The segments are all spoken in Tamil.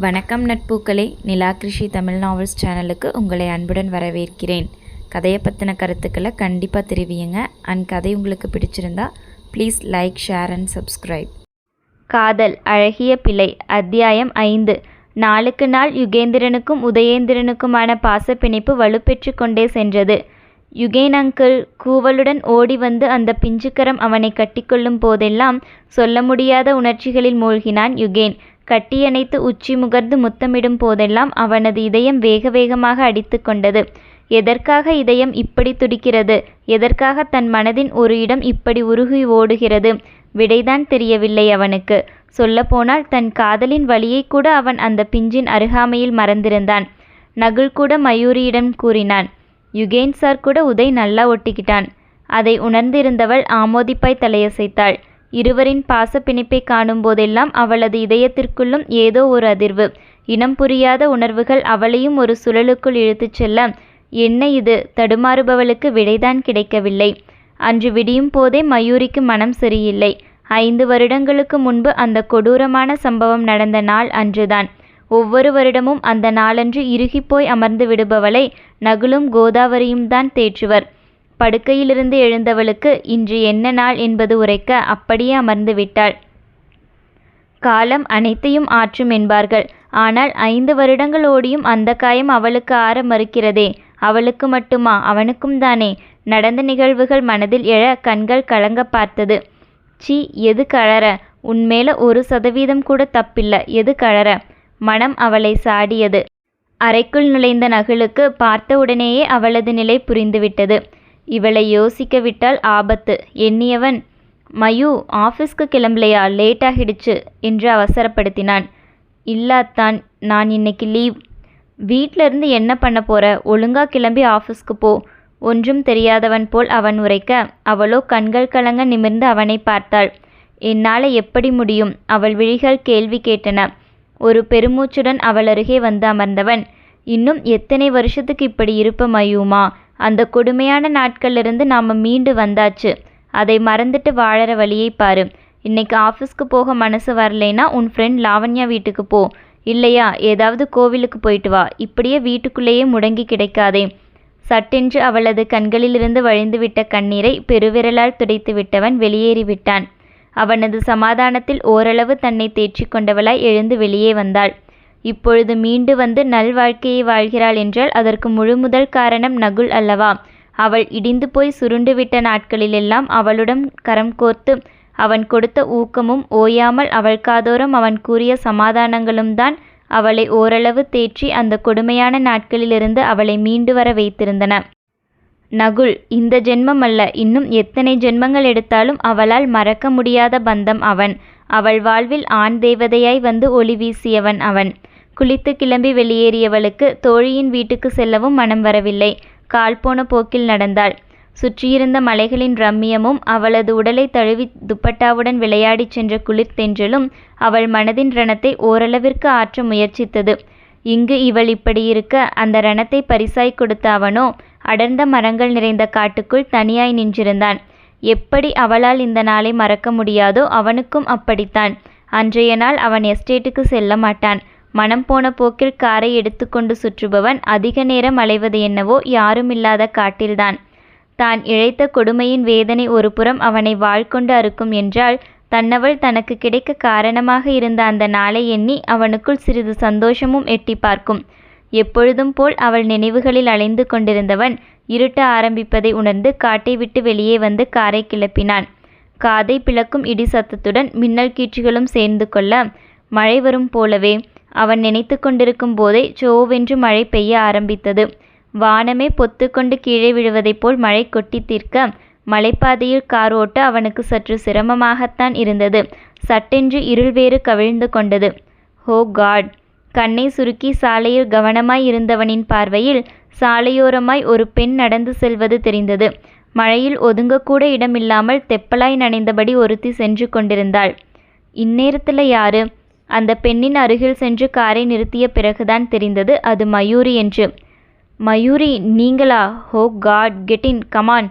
வணக்கம் நட்பூக்களே. நிலா கிருஷி தமிழ் நாவல்ஸ் சேனலுக்கு உங்களை அன்புடன் வரவேற்கிறேன். கதையை பற்றின கருத்துக்களை கண்டிப்பாக தெரிவியுங்க. அண்ட் கதை உங்களுக்கு பிடிச்சிருந்தா please like share and subscribe காதல் அழகிய பிழை அத்தியாயம் ஐந்து. நாளுக்கு நாள் யுகேந்திரனுக்கும் உதயேந்திரனுக்குமான பாசப்பிணைப்பு வலுப்பெற்று கொண்டே சென்றது. யுகேன் அங்கிள் கூவலுடன் ஓடி வந்து அந்த பிஞ்சுக்கரம் அவனை கட்டிக்கொள்ளும் போதெல்லாம் சொல்ல முடியாத உணர்ச்சிகளில் மூழ்கினான் யுகேன். கட்டியணைத்து உச்சி முகர்ந்து முத்தமிடும் போதெல்லாம் அவனது இதயம் வேக வேகமாக அடித்து கொண்டது. எதற்காக இதயம் இப்படி துடிக்கிறது? எதற்காக தன் மனதின் ஒரு இடம் இப்படி உருகி ஓடுகிறது? விடைதான் தெரியவில்லை அவனுக்கு. சொல்லப்போனால் தன் காதலின் வழியை கூட அவன் அந்த பிஞ்சின் அருகாமையில் மறந்திருந்தான். நகுல்கூட மயூரியிடம் கூறினான் யுகேன் சார் கூட உதய் நல்லா ஒட்டிக்கிட்டான். அதை உணர்ந்திருந்தவள் ஆமோதிப்பாய் தலையசைத்தாள். இருவரின் பாச பிணைப்பை காணும் போதெல்லாம் அவளது இதயத்திற்குள்ளும் ஏதோ ஒரு அதிர்வு. இனம் புரியாத உணர்வுகள் அவளையும் ஒரு சுழலுக்குள் இழுத்துச் செல்ல என்ன இது? தடுமாறுபவளுக்கு விடைதான் கிடைக்கவில்லை. அன்று விடியும் போதே மயூரிக்கு மனம் சரியில்லை. ஐந்து வருடங்களுக்கு முன்பு அந்த கொடூரமான சம்பவம் நடந்த நாள் அன்றுதான். ஒவ்வொரு வருடமும் அந்த நாளன்று இறுகிப்போய் அமர்ந்து விடுபவளை நகுலும் கோதாவரியும் தான் தேற்றுவர். படுக்கையிலிருந்து எழுந்தவளுக்கு இன்று என்ன நாள் என்பது உரைக்க அப்படியே அமர்ந்து விட்டாள் காலம் அனைத்தையும் ஆற்றும் என்பார்கள். ஆனால் ஐந்து வருடங்கள் ஓடியும் அந்த காயம் அவளுக்கு ஆற மறுக்கிறதே. அவளுக்கு மட்டுமா? அவனுக்கும் தானே. நடந்த நிகழ்வுகள் மனதில் எழ கண்கள் கலங்க பார்த்தது. சி எது கழற உன்மேல ஒரு சதவீதம் கூட தப்பில்ல. எது கழற மனம் அவளை சாடியது. அறைக்குள் நுழைந்த நகுலுக்கு பார்த்தவுடனேயே அவளது நிலை புரிந்துவிட்டது. இவளை யோசிக்க விட்டால் ஆபத்து. எண்ணியவன் மயூ ஆஃபீஸ்க்கு கிளம்பலையா? லேட் ஆகிடுச்சு என்று அவசரப்படுத்தினான். இல்லாத்தான் நான் இன்னைக்கு லீவ். வீட்டிலிருந்து என்ன பண்ண போற? ஒழுங்கா கிளம்பி ஆஃபீஸ்க்கு போ. ஒன்றும் தெரியாதவன் போல் அவன் உரைக்க. அவளோ கண்கள் கலங்க நிமிர்ந்து அவனை பார்த்தாள். என்னால் எப்படி முடியும்? அவள் விழிகள் கேள்வி கேட்டன. ஒரு பெருமூச்சுடன் அவள் அருகே வந்து அமர்ந்தவன். இன்னும் எத்தனை வருஷத்துக்கு இப்படி இருப்ப மயுமா? அந்த கொடுமையான நாட்கள்லிருந்து நாம் மீண்டு வந்தாச்சு. அதை மறந்துட்டு வாழற வழியை பாரு. இன்னைக்கு ஆஃபீஸ்க்கு போக மனசு வரலைன்னா உன் ஃப்ரெண்ட் லாவண்யா வீட்டுக்கு போ. இல்லையா? ஏதாவது கோவிலுக்கு போயிட்டு வா. இப்படியே வீட்டுக்குள்ளேயே முடங்கி கிடைக்காதே. சட்டென்று அவளது கண்களிலிருந்து வழிந்துவிட்ட கண்ணீரை பெருவிரலால் துடைத்து விட்டவன் வெளியேறிவிட்டான் அவனது சமாதானத்தில் ஓரளவு தன்னை தேற்றிக் கொண்டவளாய் எழுந்து வெளியே வந்தாள். இப்பொழுது மீண்டு வந்து நல்வாழ்க்கையை வாழ்கிறாள் என்றால் அதற்கு முழுமுதல் காரணம் நகுல் அல்லவா? அவள் இடிந்து போய் சுருண்டுவிட்ட நாட்களிலெல்லாம் அவளுடன் கரம் கோர்த்து அவன் கொடுத்த ஊக்கமும் ஓயாமல் அவள் காதோரம் அவன் கூறிய சமாதானங்களும் தான் அவளை ஓரளவு தேற்றி அந்த கொடுமையான நாட்களிலிருந்து அவளை மீண்டு வர வைத்திருந்தன. நகுல் இந்த ஜென்மம் அல்ல. இன்னும் எத்தனை ஜென்மங்கள் எடுத்தாலும் அவளால் மறக்க முடியாத பந்தம் அவன். அவள் வாழ்வில் ஆண் தேவதையாய் வந்து ஒளி வீசியவன் அவன். குளித்து கிளம்பி வெளியேறியவளுக்கு தோழியின் வீட்டுக்கு செல்லவும் மனம் வரவில்லை. கால் போன போக்கில் நடந்தாள். சுற்றியிருந்த மலைகளின் ரம்மியமும் அவளது உடலை தழுவி துப்பட்டாவுடன் விளையாடிச் சென்ற குளிர் தென்றலும் அவள் மனதின் ரணத்தை ஓரளவிற்கு ஆற்ற முயற்சித்தது. இங்கு இவள் இப்படி இருக்க அந்த ரணத்தை பரிசாய் கொடுத்த அவனோ அடர்ந்த மரங்கள் நிறைந்த காட்டுக்குள் தனியாய் நின்றிருந்தான். எப்படி அவளால் இந்த நாளை மறக்க முடியாதோ அவனுக்கும் அப்படித்தான். அன்றைய நாள் அவன் எஸ்டேட்டுக்கு செல்ல மாட்டான். மனம் போன போக்கில் காரை எடுத்துக்கொண்டு சுற்றுபவன் அதிக நேரம் அலைவது என்னவோ யாருமில்லாத காட்டில்தான். தான் இழைத்த கொடுமையின் வேதனை ஒருபுறம் அவனை வாழ்கொண்டு அறுக்கும் என்றால் தன்னவள் தனக்கு கிடைக்க காரணமாக இருந்த அந்த நாளை எண்ணி அவனுக்குள் சிறிது சந்தோஷமும் எட்டி பார்க்கும். எப்பொழுதும் போல் அவள் நினைவுகளில் அலைந்து கொண்டிருந்தவன் இருட்ட ஆரம்பிப்பதை உணர்ந்து காட்டை விட்டு வெளியே வந்து காரை கிளப்பினான். காதை பிளக்கும் இடி சத்தத்துடன் மின்னல் கீற்றுகளும் சேர்ந்து கொள்ள மழை வரும் போலவே அவன் நினைத்து கொண்டிருக்கும் போதே சோவென்று மழை பெய்ய ஆரம்பித்தது. வானமே பொத்துக்கொண்டு கீழே விழுவதைப் போல் மழை கொட்டி தீர்க்க மலைப்பாதையில் கார் ஓட்ட அவனுக்கு சற்று சிரமமாகத்தான் இருந்தது. சட்டென்று இருள் வேறு கவிழ்ந்து கொண்டது. ஹோ காட்! கண்ணை சுருக்கி சாலையில் கவனமாய் இருந்தவனின் பார்வையில் சாலையோரமாய் ஒரு பெண் நடந்து செல்வது தெரிந்தது. மழையில் ஒதுங்கக்கூட இடமில்லாமல் தெப்பலாய் நனைந்தபடி ஒருத்தி சென்று கொண்டிருந்தாள். இந்நேரத்தில் யாரு? அந்த பெண்ணின் அருகில் சென்று காரை நிறுத்திய பிறகுதான் தெரிந்தது அது மயூரி என்று. மயூரி நீங்களா? ஹோ காட் கெட்டின் கமான்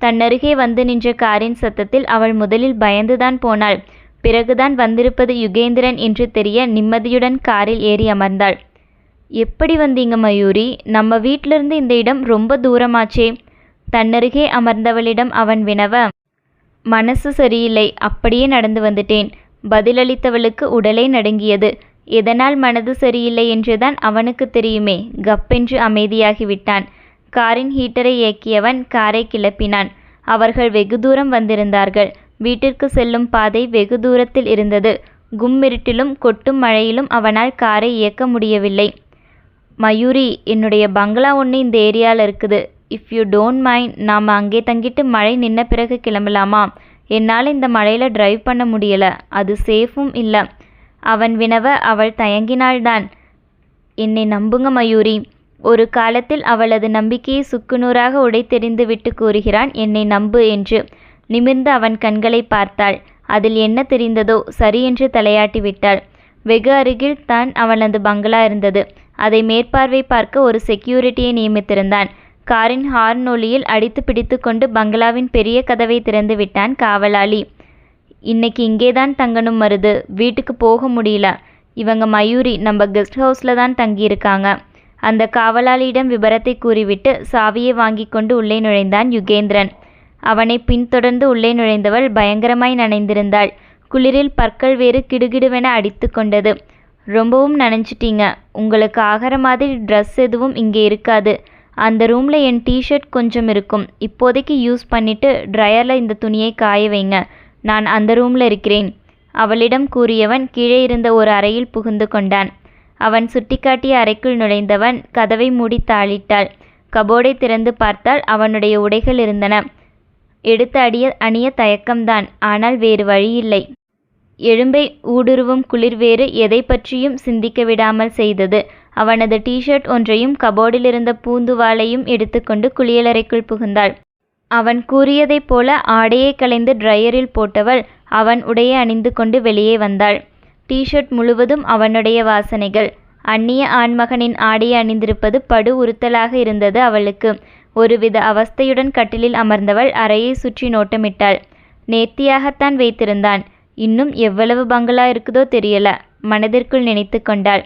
தன்னருகே வந்து நின்ற காரின் சத்தத்தில் அவள் முதலில் பயந்துதான் போனாள். பிறகுதான் வந்திருப்பது யுகேந்திரன் என்று தெரிய நிம்மதியுடன் காரில் ஏறி அமர்ந்தாள். எப்படி வந்தீங்க மயூரி? நம்ம வீட்டிலிருந்து இந்த இடம் ரொம்ப தூரமாச்சே. தன்னருகே அமர்ந்தவளிடம் அவன் வினவ. மனசு சரியில்லை. அப்படியே நடந்து வந்துட்டேன். பதிலளித்தவளுக்கு உடலே நடுங்கியது. எதனால் மனது சரியில்லை என்றுதான் அவனுக்கு தெரியுமே. கப்பென்று அமைதியாகிவிட்டான். காரின் ஹீட்டரை இயக்கியவன் காரை கிளப்பினான். அவர்கள் வெகு தூரம் வந்திருந்தார்கள். வீட்டிற்கு செல்லும் பாதை வெகு தூரத்தில் இருந்தது. கும்மிருட்டிலும் கொட்டும் மழையிலும் அவனால் காரை இயக்க முடியவில்லை. மயூரி என்னுடைய பங்களா ஒன்று இந்த ஏரியாவில் இருக்குது. இஃப் யூ டோன்ட் மைண்ட் நாம் அங்கே தங்கிட்டு மழை நின்ன பிறகு கிளம்பலாமா? என்னால் இந்த மழையில் டிரைவ் பண்ண முடியல. அது சேஃபும் இல்லை. அவன் வினவ அவள் தயங்கினாள்தான். என்னை நம்புங்க மயூரி. ஒரு காலத்தில் அவளது நம்பிக்கையை சுக்குநூறாக உடைத்தெறிந்து விட்டு கூறுகிறான். என்னை நம்பு என்று நிமிர்ந்து அவன் கண்களை பார்த்தாள். அதில் என்ன தெரிந்ததோ சரி என்று தலையாட்டி விட்டாள். வெகு அருகில் தான் அவனது பங்களா இருந்தது. அதை மேற்பார்வை பார்க்க ஒரு செக்யூரிட்டியை நியமித்திருந்தான். காரின் ஹார்ன் ஒலியில் அடித்து பிடித்து கொண்டு பங்களாவின் பெரிய கதவை திறந்து விட்டான் காவலாளி. இன்னைக்கு இங்கே தான் தங்கணும் மருது. வீட்டுக்கு போக முடியல. இவங்க மயூரி நம்ம கெஸ்ட் ஹவுஸில் தான் தங்கியிருக்காங்க. அந்த காவலாளியிடம் விபரத்தை கூறிவிட்டு சாவியை வாங்கி கொண்டு உள்ளே நுழைந்தான் யுகேந்திரன். அவனை பின்தொடர்ந்து உள்ளே நுழைந்தவள் பயங்கரமாய் நனைந்திருந்தாள். குளிரில் பற்கள் வேறு கிடுகிடுவென அடித்து கொண்டது. ரொம்பவும் நனைஞ்சிட்டீங்க. உங்களுக்கு ஆகிற மாதிரி ட்ரெஸ் எதுவும் இங்கே இருக்காது. அந்த ரூமில் என் டிஷர்ட் கொஞ்சம் இருக்கும். இப்போதைக்கு யூஸ் பண்ணிட்டு ட்ரையரில் இந்த துணியை காய வைங்க. நான் அந்த ரூமில் இருக்கிறேன். அவளிடம் கூறியவன் கீழே இருந்த ஒரு அறையில் புகுந்து கொண்டான். அவன் சுட்டிக்காட்டிய அறைக்குள் நுழைந்தவன் கதவை மூடி தாளிட்டாள். கபோர்டை திறந்து பார்த்தால் அவனுடைய உடைகள் இருந்தன. எடுத்து அடிய அணிய தயக்கம்தான். ஆனால் வேறு வழியில்லை எழும்பை ஊடுருவும் குளிர் வேறு எதை பற்றியும் சிந்திக்க விடாமல் செய்தது. அவனது டிஷர்ட் ஒன்றையும் கபோர்டிலிருந்த பூந்துவாளையும் எடுத்துக்கொண்டு குளியலறைக்குள் புகுந்தாள். அவன் கூறியதைப் போல ஆடையை களைந்து ட்ரையரில் போட்டவள் அவன் உடையை அணிந்து கொண்டு வெளியே வந்தாள். டிஷர்ட் முழுவதும் அவனுடைய வாசனைகள். அந்நிய ஆண்மகனின் ஆடையை அணிந்திருப்பது படு உறுத்தலாக இருந்தது அவளுக்கு. ஒருவித அவஸ்தையுடன் கட்டிலில் அமர்ந்தவள் அறையை சுற்றி நோட்டமிட்டாள். நேர்த்தியாகத்தான் வைத்திருந்தான். இன்னும் எவ்வளவு பங்களா இருக்குதோ தெரியல. மனதிற்குள் நினைத்து கொண்டாள்.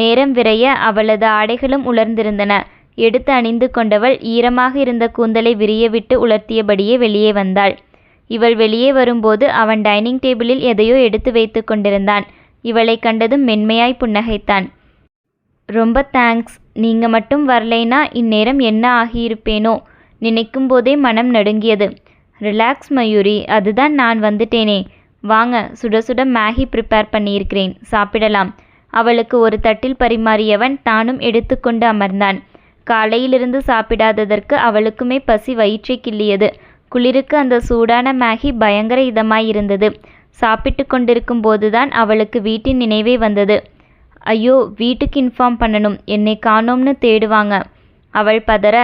நேரம் விரைய அவளது ஆடைகளும் உலர்ந்திருந்தன. எடுத்து அணிந்து கொண்டவள் ஈரமாக இருந்த கூந்தலை விரியவிட்டு உலர்த்தியபடியே வெளியே வந்தாள். இவள் வெளியே வரும்போது அவன் டைனிங் டேபிளில் எதையோ எடுத்து வைத்து கொண்டிருந்தான். இவளை கண்டதும் மென்மையாய் புன்னகைத்தான். ரொம்ப தேங்க்ஸ். நீங்க மட்டும் வரலைனா இந்நேரம் என்ன ஆகியிருப்பேனோ? நினைக்கும் போதே மனம் நடுங்கியது. ரிலாக்ஸ் மயூரி அதுதான் நான் வந்துட்டேனே. வாங்க சுட சுட மேகி ப்ரிப்பேர் பண்ணியிருக்கிறேன். சாப்பிடலாம். அவளுக்கு ஒரு தட்டில் பரிமாறியவன் தானும் எடுத்துக்கொண்டு அமர்ந்தான். காலையிலிருந்து சாப்பிடாததற்கு அவளுக்குமே பசி வயிற்றை கிள்ளியது குளிருக்கு அந்த சூடான மேகி பயங்கர இதமாயிருந்தது. சாப்பிட்டு கொண்டிருக்கும் போதுதான் அவளுக்கு வீட்டின் நினைவே வந்தது. ஐயோ வீட்டுக்கு இன்ஃபார்ம் பண்ணணும். என்னை காணோம்னு தேடுவாங்க. அவள் பதற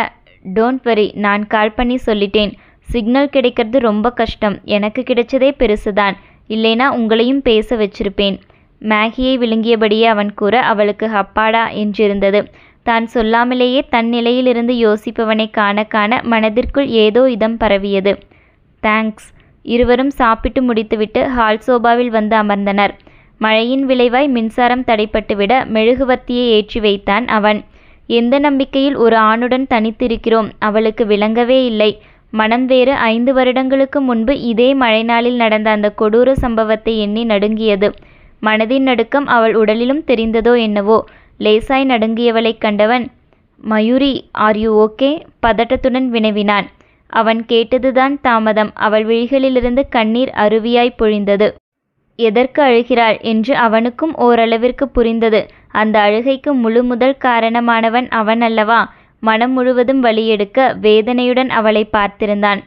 டோன்ட் வரி நான் கால் பண்ணி சொல்லிட்டேன். சிக்னல் கிடைக்கிறது ரொம்ப கஷ்டம். எனக்கு கிடைச்சதே பெருசுதான். இல்லைனா உங்களையும் பேச வச்சிருப்பேன். மேகியை விழுங்கியபடியே அவன் கூற அவளுக்கு ஹப்பாடா என்றிருந்தது. தான் சொல்லாமலேயே தன் நிலையிலிருந்து யோசிப்பவனை காண காண மனதிற்குள் ஏதோ இதம் பரவியது. தேங்க்ஸ். இருவரும் சாப்பிட்டு முடித்துவிட்டு ஹால் சோபாவில் வந்து அமர்ந்தனர். மழையின் விளைவாய் மின்சாரம் தடைப்பட்டுவிட மெழுகுவர்த்தியை ஏற்றி வைத்தான் அவன். எந்த நம்பிக்கையில் ஒரு ஆணுடன் தனித்திருக்கிறோம்? அவளுக்கு விளங்கவே இல்லை. மனம் வேறு ஐந்து வருடங்களுக்கு முன்பு இதே மழை நாளில் நடந்த அந்த கொடூர சம்பவத்தை எண்ணி நடுங்கியது. மனதின் நடுக்கம் அவள் உடலிலும் தெரிந்ததோ என்னவோ? லேசாய் நடுங்கியவளைக் கண்டவன் மயூரி ஆர் யூ ஓகே பதட்டத்துடன் வினவினான். அவன் கேட்டதுதான் தாமதம். அவள் விழிகளிலிருந்து கண்ணீர் அருவியாய் பொழிந்தது. எதற்கு அழுகிறாள்? என்று அவனுக்கும் ஓரளவிற்கு புரிந்தது. அந்த அழுகைக்கு முழு முதல் காரணமானவன் அவன் அல்லவா? மனம் முழுவதும் வலியெடுக்க வேதனையுடன் அவளை பார்த்திருந்தான்.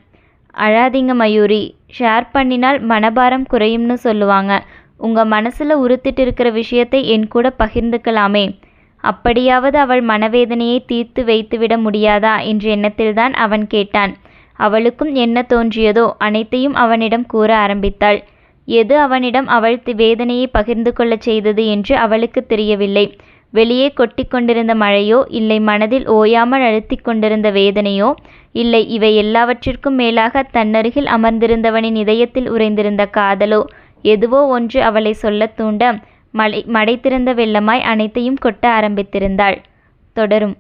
அழாதீங்க மயூரி ஷேர் பண்ணினால் மனபாரம் குறையும்னு சொல்லுவாங்க. உங்கள் மனசில் உறுத்திட்டு இருக்கிற விஷயத்தை என் கூட பகிர்ந்துக்கலாமே. அப்படியாவது அவள் மனவேதனையை தீர்த்து வைத்துவிட முடியாதா என்ற எண்ணத்தில்தான் அவன் கேட்டான். அவளுக்கும் என்ன தோன்றியதோ அனைத்தையும் அவனிடம் கூற ஆரம்பித்தாள். எது அவனிடம் அவள் தி- வேதனையை பகிர்ந்து கொள்ளச் செய்தது என்று அவளுக்கு தெரியவில்லை. வெளியே கொட்டிக்கொண்டிருந்த மழையோ இல்லை மனதில் ஓயாமல் அழுத்தி கொண்டிருந்த வேதனையோ இல்லை இவை எல்லாவற்றிற்கும் மேலாக தன்னருகில் அமர்ந்திருந்தவனின் இதயத்தில் உறைந்திருந்த காதலோ எதுவோ ஒன்று அவளை சொல்லத் தூண்ட மலை மடை திறந்த வெள்ளமாய் அனைத்தையும் கொட்ட ஆரம்பித்திருந்தாள். தொடரும்.